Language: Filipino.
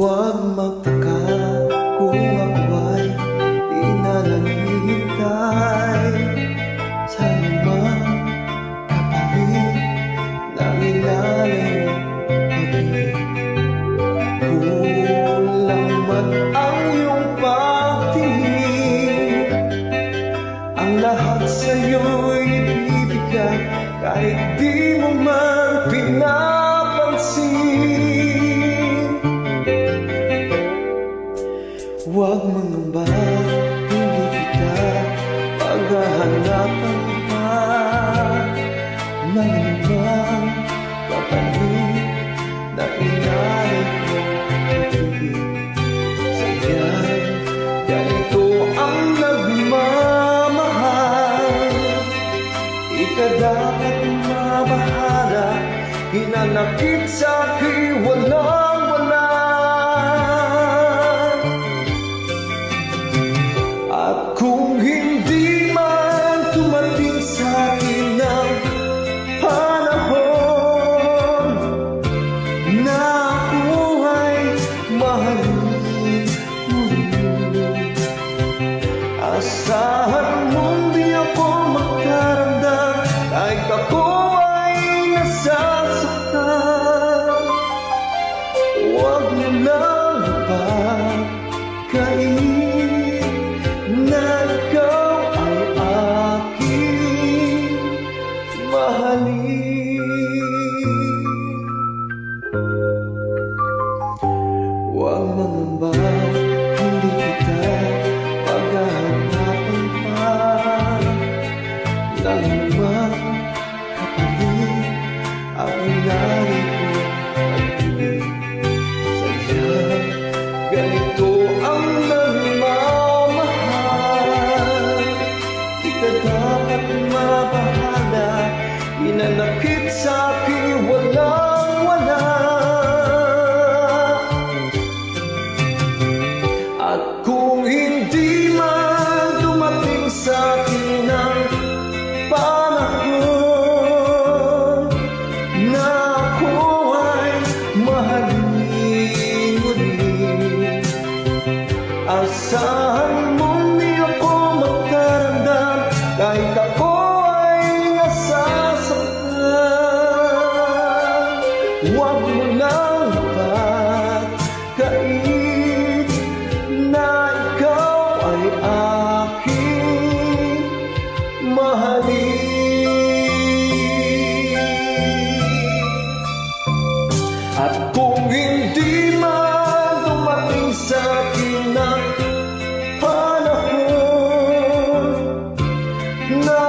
Huwag magtaka kung ako'y pinananghintay Sa lumang kapalit ng ilalim maging Kulang man ang iyong pagtingin. Ang lahat sa'yo'y ibibigay kahit di mo man pinananghintay Ika dapat mabahala. Hinanakit sa akin walang wala. At kung hindi man tumating sa akin ng panahon Na ako ay mahalin Asahan Mangamba, hindi kita paghahanapan pa Lang naman kapalit ang inalit mo pag-ibig ganito ang nagmamahal. Di dapat mabahala Inanakit sa Kung hindi man dumating sa akin ang ay mahalin muli Asahan mo ni ako magkarandam Kahit ako ay nasasaktan. Huwag mo na aking mahalin. At kung hindi man dumating sa akin panahon na